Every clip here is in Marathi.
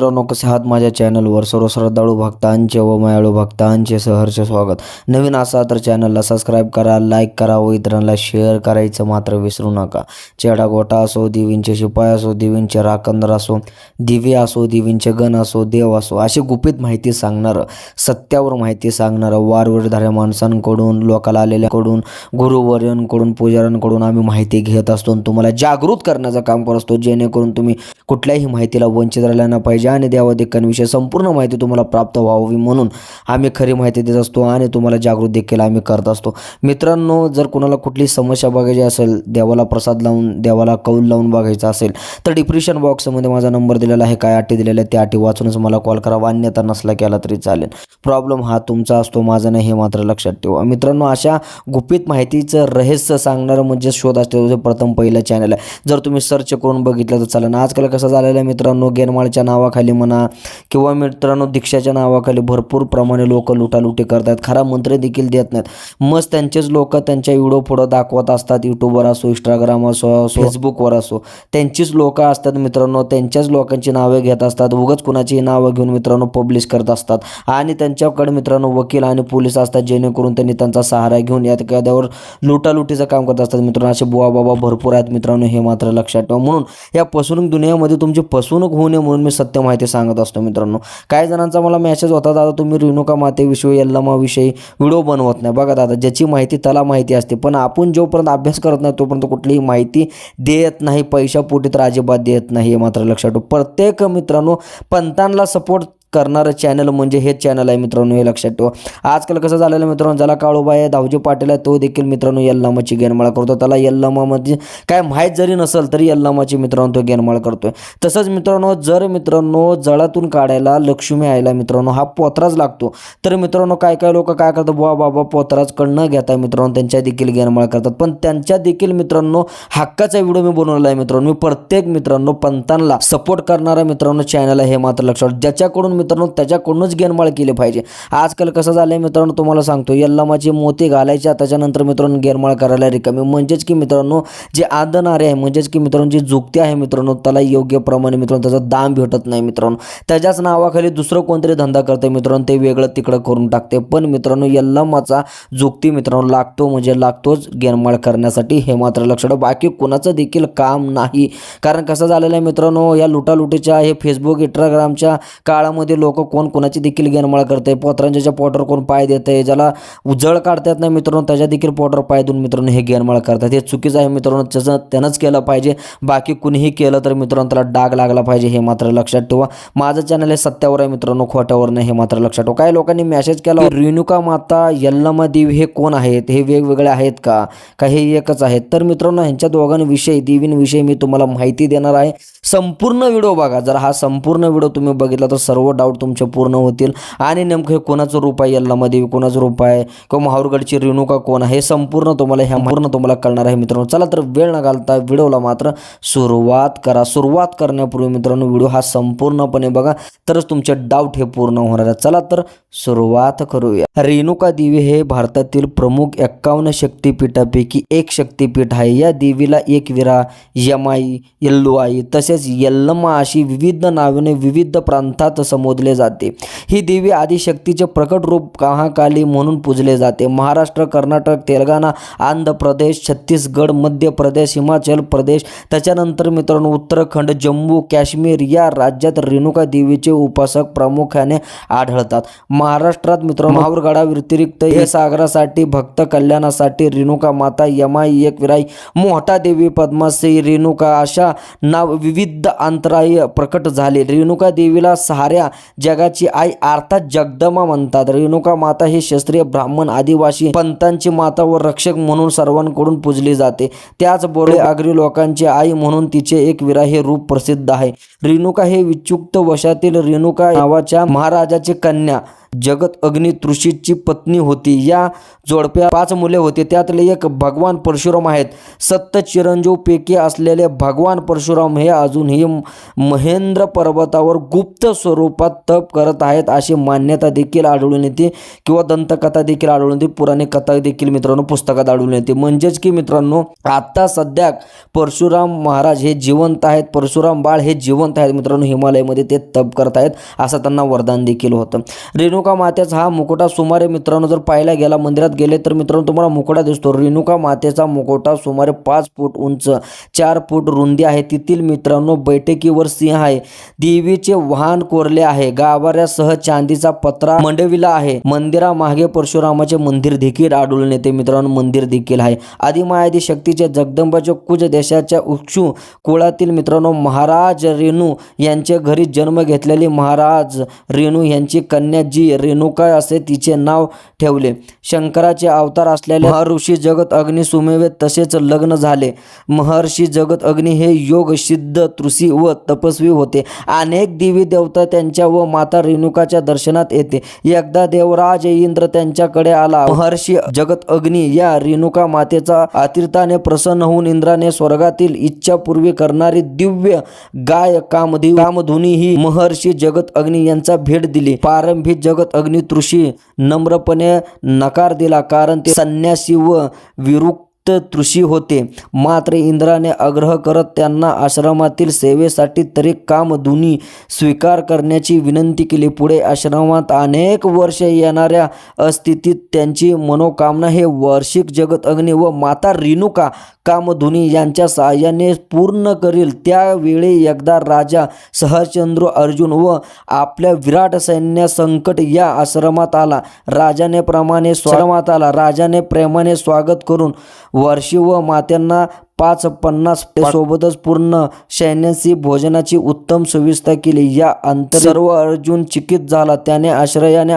मित्रांनो कसे आहात माझ्या चॅनलवर? सर्व श्रद्धाळू भक्तांचे व मायाळू भक्तांचे सहर्ष स्वागत. नवीन असा तर चॅनलला सबस्क्राईब करा लाईक करा व इतरांना शेअर करायचं मात्र विसरू नका. चेडा गोटा असो देवींचे शिपाय असो देवींचे राखंदर असो दिवे असो देवींचे गण असो देव असो अशी गुपित माहिती सांगणारं सत्यावर माहिती सांगणारं वारवीरधाऱ्या माणसांकडून लोकाला आलेल्याकडून गुरुवर्यांकडून पुजाऱ्यांकडून आम्ही माहिती घेत असतो आणि तुम्हाला जागृत करण्याचं काम करत असतो. जेणेकरून तुम्ही कुठल्याही माहितीला वंचित राहिला ना पाहिजे. आणि देवादेकांविषयी संपूर्ण माहिती तुम्हाला प्राप्त व्हावी म्हणून आम्ही खरी माहिती देत असतो आणि तुम्हाला जागृत देखील आम्ही करत असतो. मित्रांनो जर कुणाला कुठली समस्या बघायची असेल देवाला प्रसाद लावून देवाला कौल लावून बघायचा असेल तर डिप्रेशन बॉक्समध्ये माझा नंबर दिलेला आहे. काय अटी दिलेल्या त्या अटी वाचूनच मला कॉल करावा अन्यथा नसला केला तरी चालेल. प्रॉब्लेम हा तुमचा असतो माझा नाही हे मात्र लक्षात ठेवा. मित्रांनो अशा गुपित माहितीचं रहस्य सांगणारं म्हणजे शोध असते प्रथम पहिलं चॅनल आहे. जर तुम्ही सर्च करून बघितलं तर चालेल. आजकाल कसं झालेलं आहे मित्रांनो गेनमाळच्या नावाखाली म्हणा किंवा मित्रांनो दीक्षाच्या नावाखाली भरपूर प्रमाणे लोक लुटालुटी करतात. खरा मंत्र देखील देत नाहीत. मस्त त्यांचेच लोक त्यांच्या व्हिडिओ पुढं दाखवत असतात. यूट्यूबवर असो इंस्टाग्राम असो फेसबुकवर असो. त्यांचीच लोक असतात मित्रांनो. त्यांच्याच लोकांची नावे घेत असतात. उगाच कुणाची नावं घेऊन मित्रांनो पब्लिश करत असतात. आणि त्यांच्याकडे मित्रांनो वकील आणि पोलीस असतात. जेणेकरून त्यांनी त्यांचा सहारा घेऊन या एखाद्यावर लुटालुटीचं काम करत असतात. मित्रांनो असे बुवा बाबा भरपूर आहेत मित्रांनो हे मात्र लक्षात ठेवा. म्हणून या फसवणूक दुनियामध्ये तुमची फसवणूक होऊ नये म्हणून मी सत्य माहिती सांगत असतो मित्रांनो. काही जणांचा मला मेसेज होता दादा तुम्ही रेणुका मातेविषयी यल्लमाविषयी व्हिडिओ बनवत नाही. बघा दादा ज्याची माहिती त्याला माहिती असते. पण आपण जोपर्यंत अभ्यास करत नाही तोपर्यंत कुठलीही माहिती देत नाही पैशापोटी तर अजिबात देत नाही हे मात्र लक्षात ठेवू. प्रत्येक मित्रांनो पंतांना सपोर्ट करणारं चॅनल म्हणजे हेच चॅनल आहे मित्रांनो हे लक्षात ठेवा. आजकाल कसं झालेलं आहे मित्रांनो ज्याला काळोबा आहे दावजी पाटील आहे तो देखील मित्रांनो यल्लामाची गेनमाळा करतो. त्याला यल्लामामध्ये काय माहीत जरी नसेल तरी यल्लामाची मित्रांनो तो गेनमाळ करतोय. तसंच मित्रांनो जर मित्रांनो जळातून काढायला लक्ष्मी आयला मित्रांनो हा पोत्राच लागतो तर मित्रांनो काय काय लोक काय करतात? बुवा बाबा पोत्राच कडनं घेता मित्रांनो त्यांच्या देखील गेनमाळ करतात. पण त्यांच्या देखील मित्रांनो हक्काचा व्हिडिओ मी बनवलेला आहे मित्रांनो. मी प्रत्येक मित्रांनो पंतांना सपोर्ट करणारा मित्रांनो चॅनल आहे हे मात्र लक्षात ज्याच्याकडून मित्रांनो त्याच्याकडूनच गेनमाळ केली पाहिजे. आजकाल कसं झालं आहे मित्रांनो तुम्हाला सांगतो यल्लामाची मोती घालायच्या त्याच्यानंतर मित्रांनो गेनमाळ करायला रिकामी. म्हणजेच की मित्रांनो जे आदनारे आहे म्हणजेच की मित्रांनो जी झुकती आहे मित्रांनो त्याला योग्य प्रमाणे मित्रांनो त्याचा दाम भेटत नाही मित्रांनो. त्याच्याच नावाखाली दुसरं कोणतरी धंदा करते मित्रांनो ते वेगळं तिकडं करून टाकते. पण मित्रांनो यल्लामाचा झुकती मित्रांनो लागतो म्हणजे लागतोच गेनमाळ करण्यासाठी हे मात्र लक्षात बाकी कुणाचं देखील काम नाही. कारण कसं झालेलं आहे मित्रांनो या लुटालुटीच्या हे फेसबुक इंस्टाग्रामच्या काळामध्ये लोक कोण कोणाची देखील गेनमाळ करते पोत्रांच्या पोटर कोण पाय देते ज्याला उजळ काढतात ना मित्रांनो त्याच्या देखील पोटर पाय देऊन मित्रांनो हे गेनमाळ करतात. हे चुकीचं आहे मित्रांनो त्याचं त्यानंच केलं पाहिजे. बाकी कुणीही केलं तर मित्रांनो त्याला डाग लागला पाहिजे हे मात्र लक्षात ठेवा. माझं चॅनल हे सत्यावर आहे मित्रांनो खोट्यावर नाही हे मात्र लक्षात ठेवा. काही लोकांनी मेसेज केला रेणुका माता यल्लमा देवी हे कोण आहेत? हे वेगवेगळे आहेत का? काही हे एकच आहेत. तर मित्रांनो ह्यांच्या दोघांविषयी देवींविषयी मी तुम्हाला माहिती देणार आहे. संपूर्ण व्हिडिओ बघा. जर हा संपूर्ण व्हिडिओ तुम्ही बघितला तर सर्व डाऊट तुमचे पूर्ण होतील. आणि नेमकं हे कोणाचं रूप आहे यल्लामा देवी कोणाचं रूप आहे? किंवा महावरगडची रेणुका कोण आहे? हे संपूर्ण तुम्हाला ह्या पूर्ण तुम्हाला कळणार आहे मित्रांनो. चला तर वेळ न घालता व्हिडिओला मात्र सुरुवात करा. सुरुवात करण्यापूर्वी मित्रांनो व्हिडिओ हा संपूर्णपणे बघा. तरच तुमचे डाऊट हे पूर्ण होणार आहे. चला तर सुरुवात करूया. रेणुका देवी हे भारतातील प्रमुख एक्कावन्न शक्तीपीठापैकी एक शक्तिपीठ आहे. या देवीला एक विरा यमाई यल्लुआई तसेच यल्लमा अशी विविध नावाने विविध प्रांतात संबोधले जाते. ही देवी आदिशक्तीचे प्रकट रूप महाकाली म्हणून पूजले जाते. महाराष्ट्र कर्नाटक तेलंगणा आंध्र प्रदेश छत्तीसगड मध्य प्रदेश हिमाचल प्रदेश त्याच्यानंतर मित्रांनो उत्तराखंड जम्मू काश्मीर या राज्यात रेणुका देवीचे उपासक प्रामुख्याने आढळतात. महाराष्ट्रात मित्रांनो माहूरगडा व्यतिरिक्त हे सागरासाठी भक्त कल्याणासाठी रेणुका माता यमाई एकविराई मोहटा देवी पद्माश्री रेणुका अशा नाव विविध अंतराय प्रकट झाले. रेणुका देवीला साऱ्या जगाची आई अर्थात जगदमा म्हणतात. रेणुका माता हे क्षत्रिय ब्राह्मण आदिवासी पंतांची माता व रक्षक म्हणून सर्वांकडून पूजली जाते. त्याचबरोबर आगरी लोकांची आई म्हणून तिचे एक विरा हे रूप प्रसिद्ध आहे. रेणुका हे विचुक्त वशातील रेणुका नावाच्या महाराजाची कन्या. जगत अग्नी तृषीची पत्नी होती. या जोडप्या पाच मुले होती. त्यातले एक भगवान परशुराम आहेत. सत्य चिरंजीव पैकी असलेले भगवान परशुराम हे अजूनही महेंद्र पर्वतावर गुप्त स्वरूपात तप करत आहेत अशी मान्यता देखील आढळून येते. किंवा दंतकथा देखील आढळून येते. पुराणी कथा देखील मित्रांनो पुस्तकात आढळून येते. म्हणजेच की मित्रांनो आता सध्या परशुराम महाराज हे जिवंत आहेत. परशुराम बाळ हे जिवंत आहेत मित्रांनो. हिमालयामध्ये ते तप करत आहेत. असं त्यांना वरदान देखील होतं. रेणू रेणुका मातेचा हा मुकुटा सुमारे मित्रांनो जर पाहायला गेला मंदिरात गेले तर मित्रांनो तुम्हाला मुकुटा दिसतो. रेणुका मातेचा मुकुटा सुमारे पाच फूट उंच चार फूट रुंदी आहे. तेथील मित्रांनो बैठकीवर सिंह आहे. देवीचे वाहन कोरले आहे. गाभाऱ्यासह चांदीचा पत्रा मंडविला आहे. मंदिरामागे परशुरामाचे मंदिर देखील आढळून येते. मित्रांनो मंदिर देखील आहे. आदिमायादी शक्तीचे जगदंबाच्या कुज देशाच्या उक्षू कुळातील मित्रांनो महाराज रेणू यांच्या घरी जन्म घेतलेली महाराज रेणू यांची कन्या जी रेणुका असे तिचे नाव ठेवले. शंकराचे अवतार असलेले महर्षी जगत अग्नी सुमेवे तसेच लग्न झाले. महर्षी जगत अग्नी हे योग सिद्ध तृषी व तपस्वी होते. अनेक देवी देवता त्यांच्या व माता रेणुकाच्या दर्शनात येते. एकदा देवराज इंद्र त्यांच्याकडे आला. महर्षी जगत अग्नी या रेणुका मातेचा अतिर्थाने प्रसन्न होऊन इंद्राने स्वर्गातील इच्छा पूर्वी करणारी दिव्य गाय कामधी कामधुनी ही महर्षी जगत अग्नी यांचा भेट दिली. प्रारंभी जगत अग्नी अग्नितृषी नम्रपणे नकार दिला कारण ते संन्यासी व विरूक तृषी होते. मात्र इंद्राने आग्रह करत त्यांना आश्रमातील सेवेसाठी तरी कामधुनी स्वीकार करण्याची विनंती केली. पुढे आश्रमात अनेक वर्ष येणाऱ्या अस्थितीत त्यांची मनोकामना हे वार्षिक जगत अग्नी व माता रेणुका कामधुनी यांच्या सहाय्याने पूर्ण करील. त्यावेळी एकदा राजा सहचंद्र अर्जुन व आपल्या विराट सैन्य संकट या आश्रमात आला. राजाने प्रमाणे आला. राजाने प्रेमाने स्वागत करून वर्षी व मात्यांना पाच पन्नास सोबतच पूर्ण सैन्याची भोजनाची उत्तम सुविस्ता केली. या अंतर सर्व अर्जुन चिकित झाला. त्याने आश्रयाने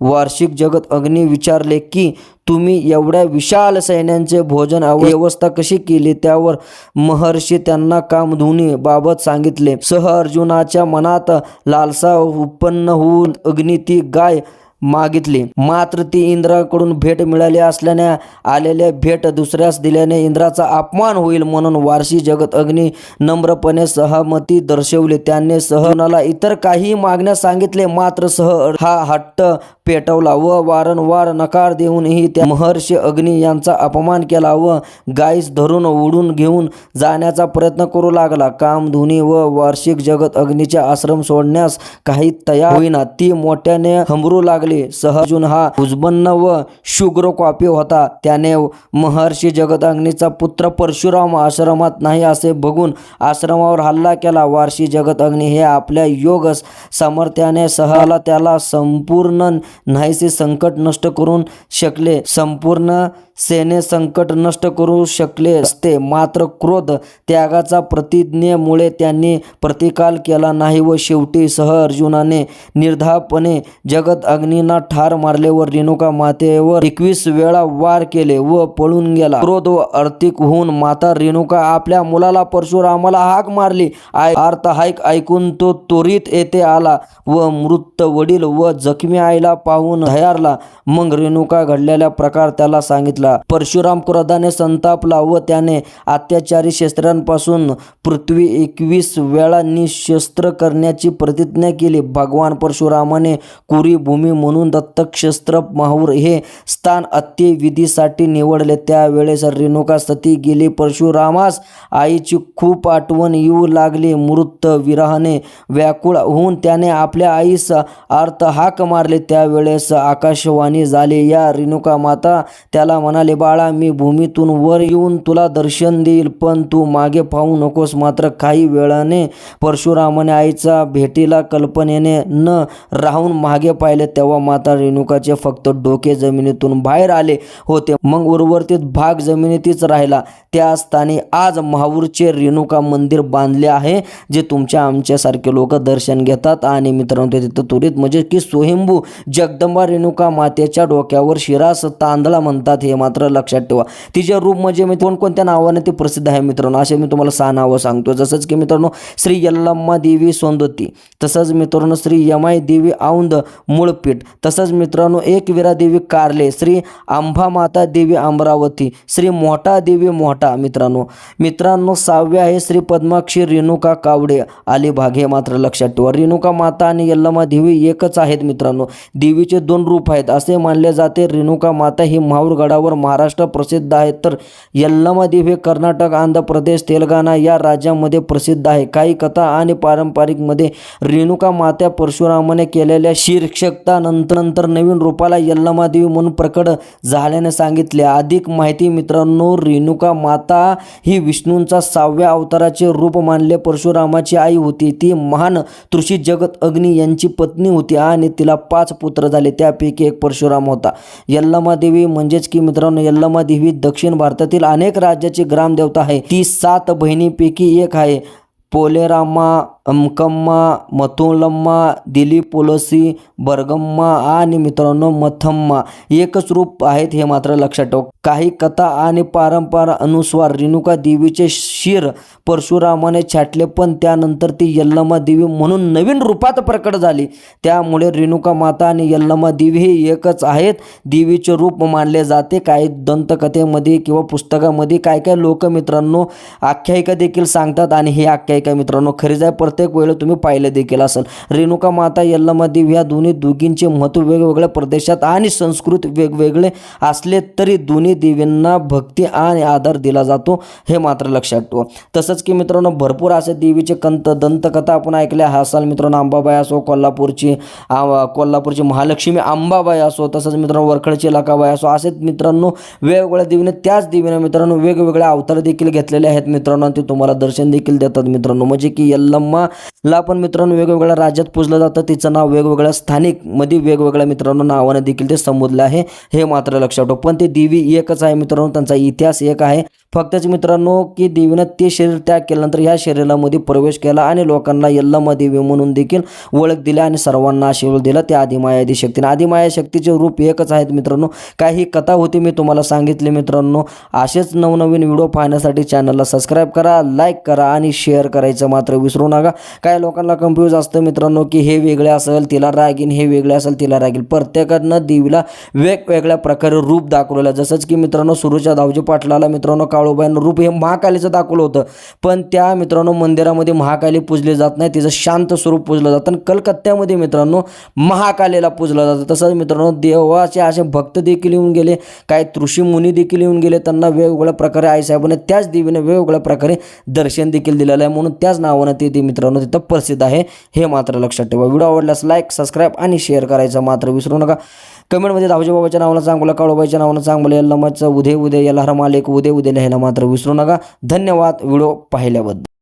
वार्षिक जगत अग्नी विचारले की तुम्ही एवढ्या विशाल सैन्यांचे भोजन व्यवस्था कशी केली त्यावर महर्षी त्यांना कामधुनी बाबत सांगितले. सह अर्जुनाच्या मनात लालसा उत्पन्न होऊन अग्नी ती गाय मागितली. मात्र ती इंद्राकडून भेट मिळाली असल्याने आलेल्या भेट दुसऱ्यास दिल्याने इंद्राचा अपमान होईल म्हणून वारशी जगत अग्नी नम्रपणे सहमती दर्शवली. त्याने सहनाला इतर काही मागण्यास सांगितले मात्र सह हा हट्ट पेटवला व वारंवार नकार देऊनही त्या महर्षी अग्नी यांचा अपमान केला व गाईस धरून उडून घेऊन जाण्याचा प्रयत्न करू लागला. कामधुनी व वार्षिक जगत अग्नीचे आश्रम सोडण्यास काही तयार होईना. ती मोठ्याने हमरू लागली. लागले. सहजून हा उजबन्न व शुग्र कॉपी होता. त्याने महर्षी जगदग्नीचा पुत्र परशुराम आश्रमात नाही असे बघून आश्रमावर हल्ला केला. वार्षी जगत हे आपल्या योग सामर्थ्याने सहाला त्याला संपूर्ण नाहीसे संकट नष्ट करून शकले. संपूर्ण सेने संकट नष्ट करू शकले असते. मात्र क्रोध त्यागाचा प्रतिज्ञेमुळे त्यांनी प्रतिकाल केला नाही व शेवटी सह अर्जुनाने निर्धापणे जगत अग्नी अग्नींना ठार मारले व रेणुका मातेवर एकवीस वेळा वार केले व पळून गेला. क्रोध व अर्थिक होऊन माता रेणुका आपल्या मुलाला परशुरामाला हाक मारली. आय अर्थ हाईक ऐकून तो त्वरित येथे आला व मृत वडील व जखमी आईला पाहून धयारला. मग रेणुका घडलेला प्रकार त्याला सांगितला. परशुराम क्रोधाने संतापला व त्याने अत्याचारी शस्त्रांपासून पृथ्वी एकवीस वेळा निशस्त्र करण्याची प्रतिज्ञा केली. भगवान परशुरामाने कुरी भूमी म्हणून दत्तक्षस्त्र माहूर हे स्थान अंत्यविधीसाठी निवडले. त्यावेळेस रेणुका सती गेली. परशुरामास आईची खूप आठवण येऊ लागली. मृत विरहाने व्याकुळ होऊन त्याने आपल्या आईस अर्थ हाक मारले. त्यावेळेस आकाशवाणी झाली. या रेणुका माता त्याला म्हणाले बाळा मी भूमीतून वर येऊन तुला दर्शन देईल पण तू मागे पाहू नकोस. मात्र काही वेळाने परशुरामाने आईचा भेटीला कल्पनेने न राहून मागे पाहिले. तेव्हा माता रेणुकाचे फक्त डोके जमिनीतून बाहेर आले होते. मग उर्वरित भाग जमिनीतच राहिला. त्या स्थानी आज महाऊरचे रेणुका मंदिर बांधले आहे जे तुमच्या आमच्यासारखे लोक दर्शन घेतात. आणि मित्रांनो ते तिथं त्वरित म्हणजे की स्वयंभू जगदंबा रेणुका मातेच्या डोक्यावर शिरास तांदळा म्हणतात हे मात्र लक्षात ठेवा. तिचे रूप म्हणजे मी कोणकोणत्या नावाने ते प्रसिद्ध आहे मित्रांनो असे मी तुम्हाला सहा नावं सांगतो. जसंच की मित्रांनो श्री यल्लम्मा देवी सोंदोती तसंच मित्रांनो श्री यमाई देवी औंद मूळपीठ तसंच मित्रांनो एकविरा देवी कारले श्री आंबा माता देवी अमरावती श्री मोठा देवी मोठा मित्रांनो मित्रांनो सहावे आहे श्री पद्माक्षी रेणुका कावडे. अलिबाग हे मात्र लक्षात ठेवा. रेणुका माता आणि यल्लमा देवी एकच आहेत मित्रांनो. देवीचे दोन रूप आहेत. असे मानले जाते रेणुका माता ही माहूरगडावर महाराष्ट्र प्रसिद्ध आहे. तर यल्लमा देवी हे कर्नाटक आंध्र प्रदेश तेलंगणा या राज्यामध्ये प्रसिद्ध आहे. काही कथा आणि पारंपरिकमध्ये रेणुका माता परशुरामाने केलेल्या शीर्षकता नंतर नंतर नवीन रूपाला यल्लमा देवी म्हणून प्रकट झाल्याने सांगितले. अधिक माहिती मित्रांनो रेणुका माता ही विष्णूंचा सहाव्या अवताराचे रूप मानले परशुरामाची आई होती. ती महान तृषी जगत अग्नी यांची पत्नी होती आणि तिला पाच पुत्र झाले. त्यापैकी एक परशुराम होता. यल्लमा देवी म्हणजेच की मित्रांनो यल्लमा देवी दक्षिण भारतातील अनेक राज्याची ग्रामदेवता आहे. ती सात बहिणीपैकी एक आहे. पोलेरामा अमकम्मा मथुलम्मा दिलीप पोलसी बर्गम्मा आणि मित्रांनो मथम्मा एकच रूप आहेत हे मात्र लक्षात ठेवा. काही कथा आणि पारंपरा अनुस्वार रेणुका देवीचे शिर परशुरामाने छाटले पण त्यानंतर ती यल्लमा देवी म्हणून नवीन रूपात प्रकट झाली. त्यामुळे रेणुका माता आणि यल्लमा देवी हे एकच आहेत. देवीचे रूप मानले जाते. काही दंतकथेमध्ये किंवा पुस्तकामध्ये काय काय लोक मित्रांनो आख्यायिका देखील सांगतात आणि ही आख्यायिका मित्रांनो खरीच आहे प्रत्येक वेळेला तुम्ही पाहिलं देखील असेल. रेणुका माता यल्लमा देवी ह्या दोन्ही दोघींचे महत्त्व वेगवेगळ्या प्रदेशात आणि संस्कृत वेगवेगळे असले तरी दोन्ही देवींना भक्ती आणि आदर दिला जातो हे मात्र लक्षात ठेवा. तसंच की मित्रांनो भरपूर असे देवीचे कंत दंतकथा आपण ऐकल्या. असाल मित्रांनो अंबाबाई असो कोल्हापूरची कोल्हापूरची महालक्ष्मी अंबाबाई असो तसंच मित्रांनो वरखडची लकाबाई असो असे मित्रांनो वेगवेगळ्या देवीने त्याच देवीने मित्रांनो वेगवेगळ्या अवतार देखील घेतलेले आहेत मित्रांनो. ते तुम्हाला दर्शन देखील देतात मित्रांनो. म्हणजे की यल्लम्मा ला पण मित्रांनो वेगवेगळ्या राज्यात पूजलं जातं. तिचं नाव वेगवेगळ्या स्थानिकमध्ये वेगवेगळ्या मित्रांनो नावाने देखील ते संबोधलं आहे. हे मात्र लक्षात ठेव. पण ते देवी एकच आहे मित्रांनो. त्यांचा इतिहास एक आहे. फक्तच मित्रांनो की देवीनं ते शरीर त्याग केल्यानंतर ह्या शरीरामध्ये प्रवेश केला आणि लोकांना यल्लम्मा देवी म्हणून देखील ओळख दिली आणि सर्वांना आशीर्वाद दिला. त्या आदिमायादी शक्तीने आदिमाया शक्तीचे रूप एकच आहेत मित्रांनो. काही कथा होती मी तुम्हाला सांगितले मित्रांनो. असेच नवनवीन व्हिडिओ पाहण्यासाठी चॅनलला सबस्क्राईब करा लाईक करा आणि शेअर करायचं मात्र विसरू नका. काही लोकांना कन्फ्यूज असतं मित्रांनो की हे वेगळे असेल तिला रागीन हे वेगळे असेल तिला रागीन. प्रत्येकानं देवीला वेगवेगळ्या प्रकारे रूप दाखवलेलं जसंच की मित्रांनो सुरूच्या धावजी पाटलाला मित्रांनो काळूबाईनं रूप हे महाकालीचं दाखवलं होतं. पण त्या मित्रांनो मंदिरामध्ये महाकाली पूजली जात नाही. तिचं शांत स्वरूप पूजलं जातं. आणि कलकत्त्यामध्ये मित्रांनो महाकालीला पूजलं जातं. तसंच मित्रांनो देवाचे असे भक्त देखील येऊन गेले. काही ऋषी मुनी देखील येऊन गेले. त्यांना वेगवेगळ्या प्रकारे आईसाहेबाने त्याच देवीने वेगवेगळ्या प्रकारे दर्शन देखील दिलेलं आहे. म्हणून त्याच नावानं ते मित्र मित्रांनो तिथं प्रसिद्ध आहे हे मात्र लक्षात ठेवा. व्हिडिओ आवडल्यास लाईक सबस्क्राईब आणि शेअर करायचं मात्र विसरू नका. कमेंटमध्ये दावजी बाबाच्या नावानं चांगलं काळोबाईच्या नावानं सांगू यल्लमाचं उदय उदे याला मालिक उदय उदे लिहायला मात्र विसरू नका. धन्यवाद. व्हिडिओ पाहिल्याबद्दल.